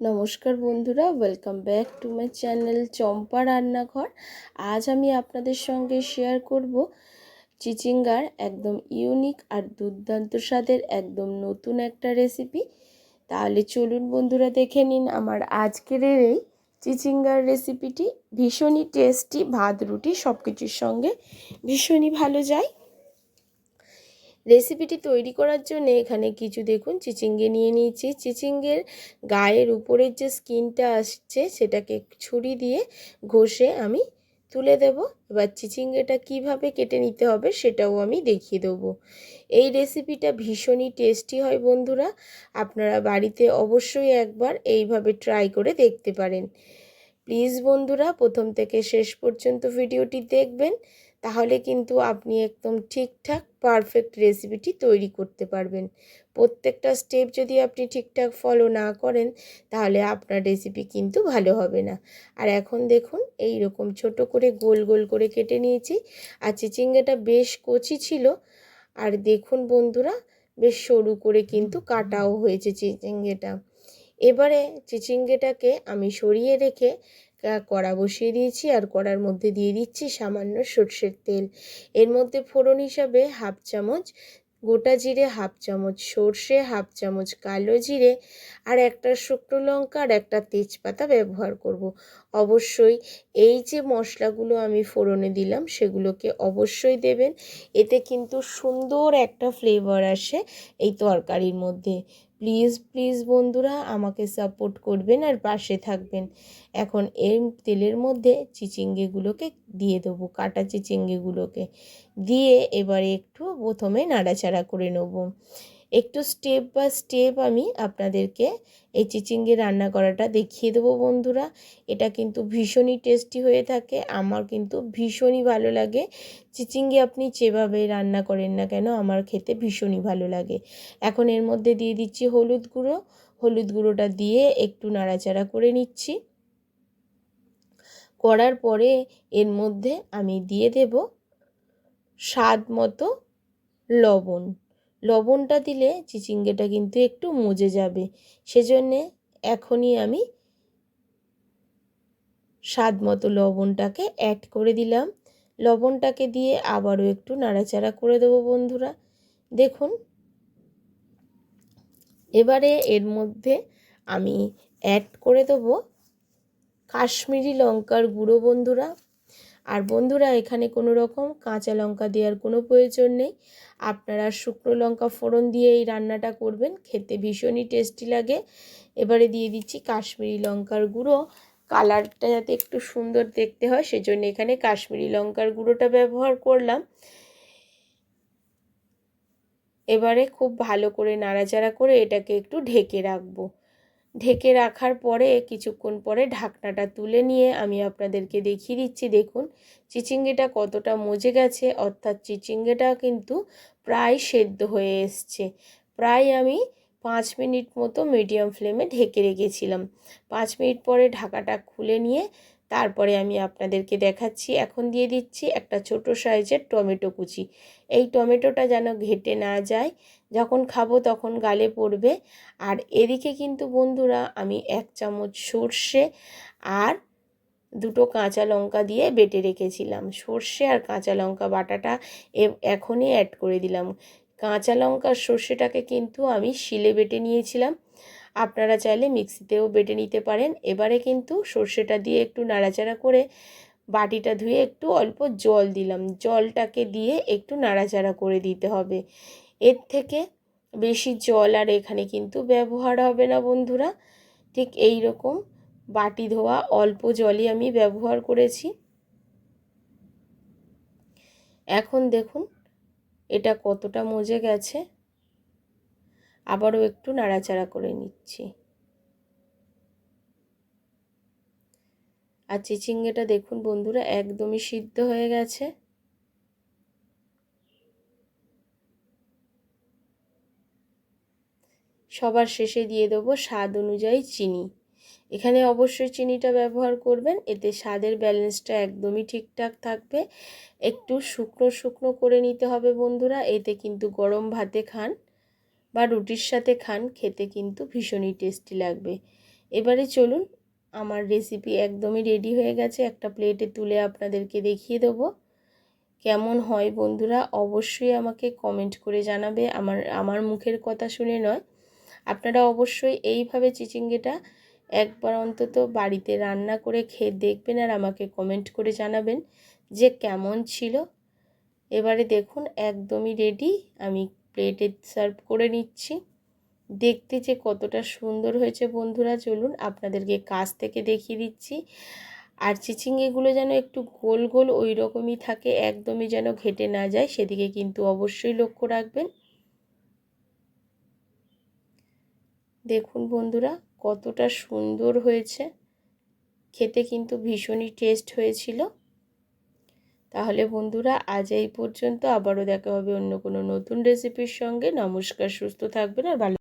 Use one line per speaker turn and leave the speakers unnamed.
নমস্কার বন্ধুরা welcome back to my channel Champa Rannaghar. আজ আমি আপনাদের সঙ্গে শেয়ার করব চিচিঙ্গার একদম ইউনিক আর দুর্দান্ত স্বাদের একদম নতুন একটা রেসিপি তাহলে চলুন বন্ধুরা দেখে নিন আমার আজকের এই চিচিঙ্গার রেসিপিটি ভীষণই টেস্টি ভাত, রুটি সব কিছুর সঙ্গে ভীষণই ভালো যায়। রেসিপিটি তৈরি করার জন্য এখানে কিছু দেখুন, চিচিঙ্গে নিয়ে নিয়েছি। চিচিঙ্গের গায়ের উপরের যে স্কিনটা আসছে, সেটাকে ছুরি দিয়ে ঘষে আমি তুলে দেব। এবার চিচিঙ্গেটা কীভাবে কেটে নিতে হবে সেটাও আমি দেখিয়ে দেবো। এই রেসিপিটা ভীষণই টেস্টি হয় বন্ধুরা। আপনারা বাড়িতে অবশ্যই একবার এইভাবে ট্রাই করে দেখতে পারেন। প্লিজ বন্ধুরা, প্রথম থেকে শেষ পর্যন্ত ভিডিওটি দেখবেন। তাহলে কিন্তু আপনি একদম ঠিকঠাক পারফেক্ট রেসিপিটি তৈরি করতে পারবেন। প্রত্যেকটা স্টেপ যদি আপনি ঠিকঠাক ফলো না করেন, তাহলে আপনার রেসিপি কিন্তু ভালো হবে না। আর এখন দেখুন এই রকম ছোট করে গোল গোল করে কেটে নিয়েছি। আর চিচিঙ্গাটা বেশ কচি ছিল। আর দেখুন বন্ধুরা, বেশ সরু করে কিন্তু কাটাও হয়েছে চিচিঙ্গেটা। এবারে চিচিঙ্গেটাকে আমি সরিয়ে রেখে কড়া বসিয়ে দিয়েছি আর কড়ার মধ্যে দিয়ে দিচ্ছি সামান্য সর্ষের তেল। এর মধ্যে ফোড়ন হিসাবে হাফ চামচ, গোটা জিরে হাফ চামচ সর্ষে, হাফ চামচ কালো জিরে আর একটা শুকনো লঙ্কা আর একটা তেজপাতা ব্যবহার করব। অবশ্যই এই যে মশলাগুলো আমি ফোড়নে দিলাম সেগুলোকে অবশ্যই দেবেন। এতে কিন্তু সুন্দর একটা ফ্লেভার আসে এই তরকারির মধ্যে। প্লিজ প্লিজ বন্ধুরা আমাকে সাপোর্ট করবেন আর পাশে থাকবেন। এখন এই তেলের মধ্যে চিচিঙ্গেগুলোকে দিয়ে দেবো, কাটা চিচিঙ্গেগুলোকে। দিয়ে এবারে একটু প্রথমে নাড়াচাড়া করে নেব। একটু স্টেপ বাই স্টেপ আমি আপনাদেরকে এই চিচিঙ্গে রান্না করাটা দেখিয়ে দেবো বন্ধুরা। এটা কিন্তু ভীষণই টেস্টি হয়ে থাকে, আমার কিন্তু ভীষণই ভালো লাগে। চিচিঙ্গে আপনি যেভাবে রান্না করেন না কেন, আমার খেতে ভীষণই ভালো লাগে। এখন এর মধ্যে দিয়ে দিচ্ছি হলুদ গুঁড়ো, হলুদ গুঁড়োটা দিয়ে একটু নাড়াচাড়া করে নিচ্ছি। করার পরে এর মধ্যে আমি দিয়ে দেব স্বাদ মতো লবণ। লবণটা দিলে চিচিঙ্গেটা কিন্তু একটু মজে যাবে। সেজন্যে এখনই আমি স্বাদ মতো লবণটাকে অ্যাড করে দিলাম। লবণটাকে দিয়ে আবারও একটু নাড়াচাড়া করে দেবো বন্ধুরা। দেখুন, এবারে এর মধ্যে আমি অ্যাড করে দেবো কাশ্মীরি লঙ্কার গুঁড়ো বন্ধুরা। আর বন্ধুরা, এখানে কোনো রকম কাঁচা লঙ্কা দেওয়ার কোনো প্রয়োজন নেই। আপনারা শুকনো লঙ্কা ফোড়ন দিয়ে এই রান্নাটা করবেন, খেতে ভীষণই টেস্টি লাগে। এবারে দিয়ে দিচ্ছি কাশ্মীরি লঙ্কার গুঁড়ো। কালারটা যাতে একটু সুন্দর দেখতে হয়, সেজন্য এখানে কাশ্মীরি লঙ্কার গুঁড়োটা ব্যবহার করলাম। এবারে খুব ভালো করে নাড়াচাড়া করে এটাকে একটু ঢেকে রাখব। ঢেকে রাখার পরে কিছুক্ষণ পরে ঢাকনাটা তুলে নিয়ে আমি আপনাদেরকে দেখিয়ে দিচ্ছি। দেখুন, চিচিঙ্গেটা কতটা মজে গেছে। অর্থাৎ চিচিঙ্গেটা কিন্তু প্রায় সেদ্ধ হয়ে এসছে। প্রায় আমি পাঁচ মিনিট মতো মিডিয়াম ফ্লেমে ঢেকে রেখেছিলাম। পাঁচ মিনিট পরে ঢাকাটা খুলে নিয়ে তারপরে আমি আপনাদেরকে দেখাচ্ছি। এখন দিয়ে দিচ্ছি একটা ছোট সাইজের টমেটো কুচি। এই টমেটোটা যেন ঘেটে না যায় যখন খাব তখন গালে পড়বে। আর এদিকে কিন্তু বন্ধুরা আমি এক চামচ সর্ষে আর দুটো কাঁচা লঙ্কা দিয়ে বেটে রেখেছিলাম। সর্ষে আর কাঁচা লঙ্কা বাটাটা এখনই অ্যাড করে দিলাম। কাঁচা লঙ্কা সর্ষেটাকে কিন্তু আমি শিলে বেটে নিয়েছিলাম। আপনারা চাইলে মিক্সিতেও বেটে নিতে পারেন। এবারে কিন্তু সর্ষেটা দিয়ে একটু নাড়াচাড়া করে বাটিটা ধুয়ে একটু অল্প জল দিলাম। জলটাকে দিয়ে একটু নাড়াচাড়া করে দিতে হবে। এর থেকে বেশি জল আর এখানে কিন্তু ব্যবহার হবে না বন্ধুরা। ঠিক এই রকম বাটি ধোয়া, অল্প জলই আমি ব্যবহার করেছি। এখন দেখুন, এটা কতটা মজে গেছে। আবারও একটু নাড়াচাড়া করে নিচ্ছি। আর চিচিঙ্গেটা দেখুন বন্ধুরা, একদমই সিদ্ধ হয়ে গেছে। সবার শেষে দিয়ে দেবো স্বাদ অনুযায়ী চিনি। এখানে অবশ্যই চিনিটা ব্যবহার করবেন, এতে স্বাদের ব্যালেন্সটা একদমই ঠিকঠাক থাকবে। একটু শুকনো শুকনো করে নিতে হবে বন্ধুরা, এতে কিন্তু গরম ভাতে খান বা রুটির সাথে খান, খেতে কিন্তু ভীষণই টেস্টি লাগবে। এবারে চলুন, আমার রেসিপি একদমই রেডি হয়ে গেছে, একটা প্লেটে তুলে আপনাদেরকে দেখিয়ে দেবো। কেমন হয় বন্ধুরা, অবশ্যই আমাকে কমেন্ট করে জানাবে, আমার আমার মুখের কথা শুনে নয়। আপনারা অবশ্যই এইভাবে চিচিঙ্গেটা একবার অন্তত বাড়িতে রান্না করে খেয়ে দেখবেন আর আমাকে কমেন্ট করে জানাবেন যে কেমন ছিল। এবারে দেখুন, একদমই রেডি আমি প্লেটে সার্ভ করে নিচ্ছি। দেখতে যে কতটা সুন্দর হয়েছে বন্ধুরা, চলুন আপনাদেরকে কাছ থেকে দেখিয়ে দিচ্ছি। আর চিচিঙ্গেগুলো যেন একটু গোল গোল ওই রকমই থাকে, একদমই যেন ঘেটে না যায়, সেদিকে কিন্তু অবশ্যই লক্ষ্য রাখবেন। দেখুন বন্ধুরা, কতটা সুন্দর হয়েছে। খেতে কিন্তু ভীষণই টেস্ট হয়েছিল। তাহলে বন্ধুরা, আজ এই পর্যন্ত আবারও দেখা হবে অন্য কোনো নতুন রেসিপির সঙ্গে। নমস্কার, সুস্থ থাকবেন আর ভালো